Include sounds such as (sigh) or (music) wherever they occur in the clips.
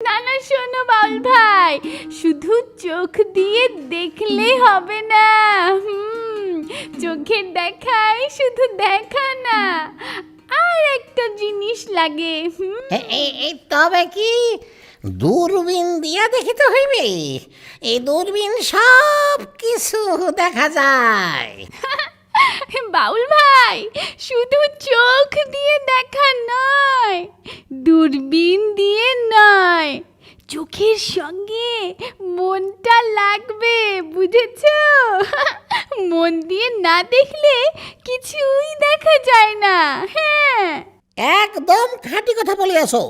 না না শোনো বাউল ভাই শুধু চোখ দিয়ে দেখলেই হবে না। হুম চোখের দেখাই শুধু দেখা না। আর একটা জিনিস লাগে হুম। এ- তবে কি দূরবীন দিয়া দেখিতে হইবে? এই দূরবীন সব কিছু দেখা যায়। (laughs) (laughs) বাউল ভাই, শুধু চোখ দিয়ে দেখা নয়, দূরবীন দিয়ে নয়, চোখের সঙ্গে মনটা লাগবে, বুঝেছ? (laughs) মন দিয়ে না দেখলে কিছুই দেখা যায় না হ্যাঁ। একদম খাঁটি কথা বলিয়াছো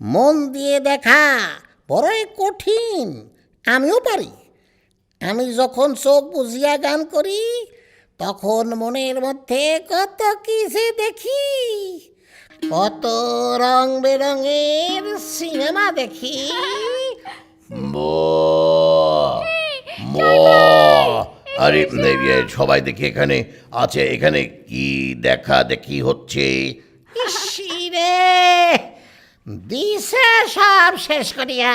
মন দিয়ে দেখা বড়ই কঠিন, আমিও পারি। আমি যখন চোখ বুঝিয়া গান করি তখন মনের মধ্যে কত কিছু দেখি। কত রং বেরঙের সিনেমা দেখি। আরে সবাই দেখি এখানে আছে এখানে কি দেখা দেখি হচ্ছে? ইসিরে দিছে সব শেষ করিয়া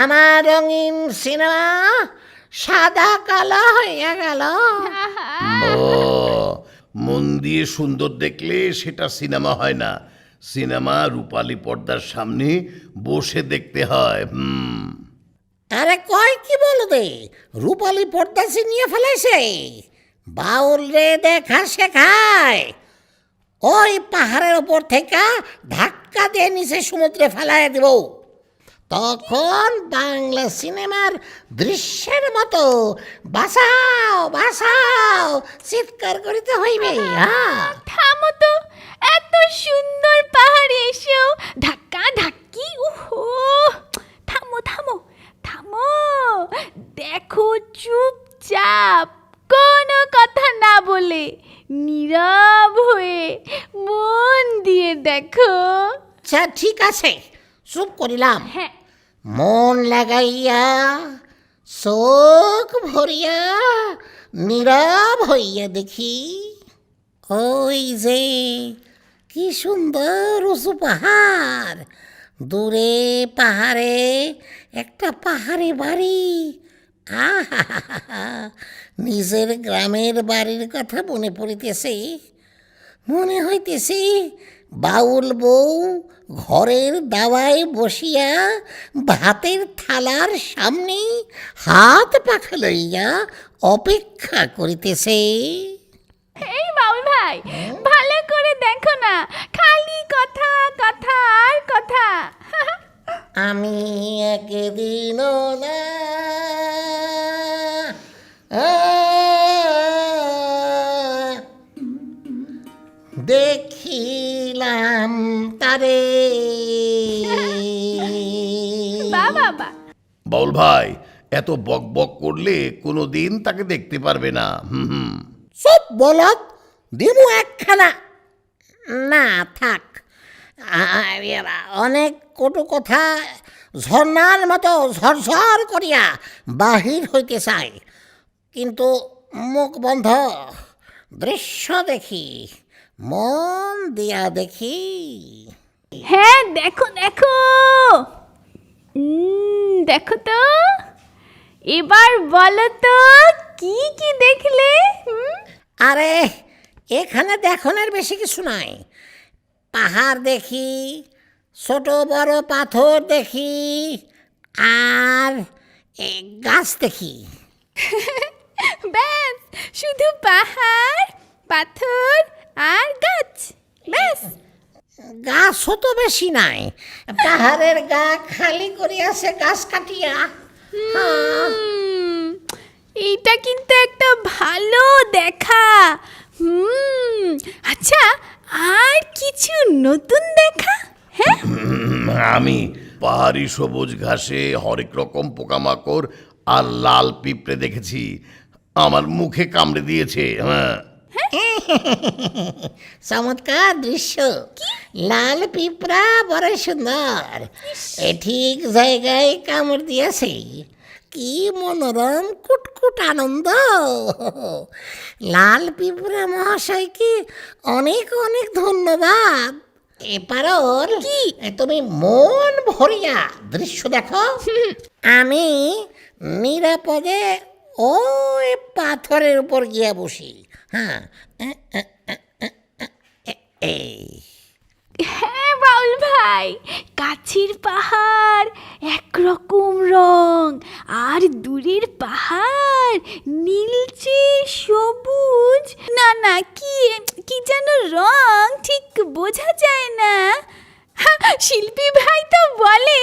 আমার রঙিন সিনেমা সাদা কালো হইয়া গেল। মন দিয়ে সুন্দর দেখলে সেটা সিনেমা হয় না। সিনেমা রূপালী পর্দার সামনে বসে দেখতে হয়, হুম। আরে কয় কি বলো রূপালী পর্দা চিনিয়ে ফেলাইছে বাউল রে দেখা শেখায়। ওই পাহাড়ের ওপর থেকে ধাক্কা দিয়ে নিচে সমুদ্রে ফেলায় দেব। তখন বাংলা সিনেমার দৃশ্যের মতো বাসাও বাসাও চিৎকার করিতে হইবে। হ্যাঁ। থামো তো এত সুন্দর পাহাড়ে এসেও ধাক্কা ধাক্কি উহো। থামো থামো থামো। দেখো চুপচাপ কোনো কথা না বলে নীরব হয়ে মন দিয়ে দেখো। আচ্ছা ঠিক আছে চুপ করিলাম। হ্যাঁ। মন লাগাইয়া, চোখ ভরিয়া, নীরব হইয়া দেখি, ওই যে কি সুন্দর উঁচু পাহাড়। দূরে পাহাড়ে একটা পাহাড়ে বাড়ি। আহা, নিজের গ্রামের বাড়ির কথা মনে পড়িতেছে। মনে হইতেছে বাউল বউ ঘরের দাওয়ায় বসিয়া ভাতের থালার সামনে হাত পাখা লইয়া অপেক্ষা করিতেছে। এই বাউল ভাই ভালো করে দেখো না খালি কথা কথা আর কথা। আমি একদিন না দেখিলাম তারে। বাবা বাউল ভাই এত বক বক করলে কোনো দিন তাকে দেখতে পারবে না। হুম হুম। সব বলত দিমু একখানা। না থাক। অনেক কটু কথা ঝর্ণার মতো ঝরঝর করিয়া বাহির হইতে চায় কিন্তু মুখ বন্ধ দৃশ্য দেখি। মন দিয়া দেখি। হ্যাঁ দেখো দেখো। উম, দেখো তো। এবার বলো তো কি কি দেখলে? হুম? আরে এখানে দেখনের বেশি কিছু নাই। পাহাড় দেখি ছোট বড় পাথর দেখি আর এ, গাছ দেখি। (laughs) ব্যাস শুধু পাহাড় পাথর আর গাছ ব্যাস। গাছও তো বেশি নাই। পাহাড়ের গা খালি করিয়াছে গাছ কাটিয়া। এইটা কিন্তু একটা ভালো দেখা। হুম আচ্ছা আর কিছু নতুন দেখা? হ্যাঁ? আমি পাহাড়ি সবুজ ঘাসে হরেক রকম পোকামাকড় আর লাল পিঁপড়ে দেখেছি। আমার মুখে কামড়ে দিয়েছে হ্যাঁ। (laughs) চমৎকার দৃশ্য। লাল পিঁপড়া বড় সুন্দর। এ ঠিক জায়গায় কামড় দিয়েছে। কি মনোরম কুটকুট আনন্দ। লাল পিঁপড়া মহাশয়কে অনেক অনেক ধন্যবাদ। এপারর কি? তুমি মন ভরিয়া দৃশ্য দেখো। আমি নিরাপদে ওই পাথরের উপর গিয়া বসি। হ্যাঁ হ্যাঁ বাউল ভাই, কাছের পাহাড়, একরকম রং, আর দূরের পাহাড়, নীলচে সবুজ। না না, কি কি যেন রং, ঠিক বোঝা যায় না। শিল্পী ভাই তো বলে,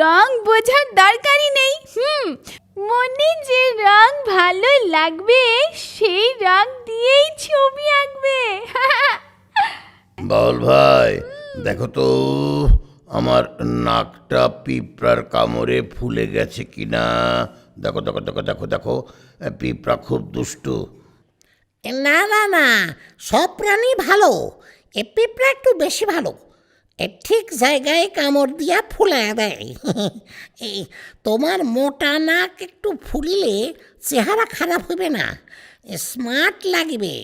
রং বোঝার দরকারই নেই। হুম, মনে যে রং ভালো লাগবে, সেই রং ছবি আঁকবে। বল ভাই দেখো তো আমার নাকটা পিঁপড়ার কামড়ে ফুলে গেছে কিনা। দেখো দেখো দেখো দেখো দেখো পিঁপড়া খুব দুষ্টু। না না না সব প্রাণী ভালো। এ পিঁপড়া একটু বেশি ভালো। এ ঠিক জায়গায় কামড় দিয়া ফুলায় দেয়। (laughs) এই তোমার মোটা নাক একটু ফুলিলে চেহারা খারাপ হবে না। স্মার্ট লাগবে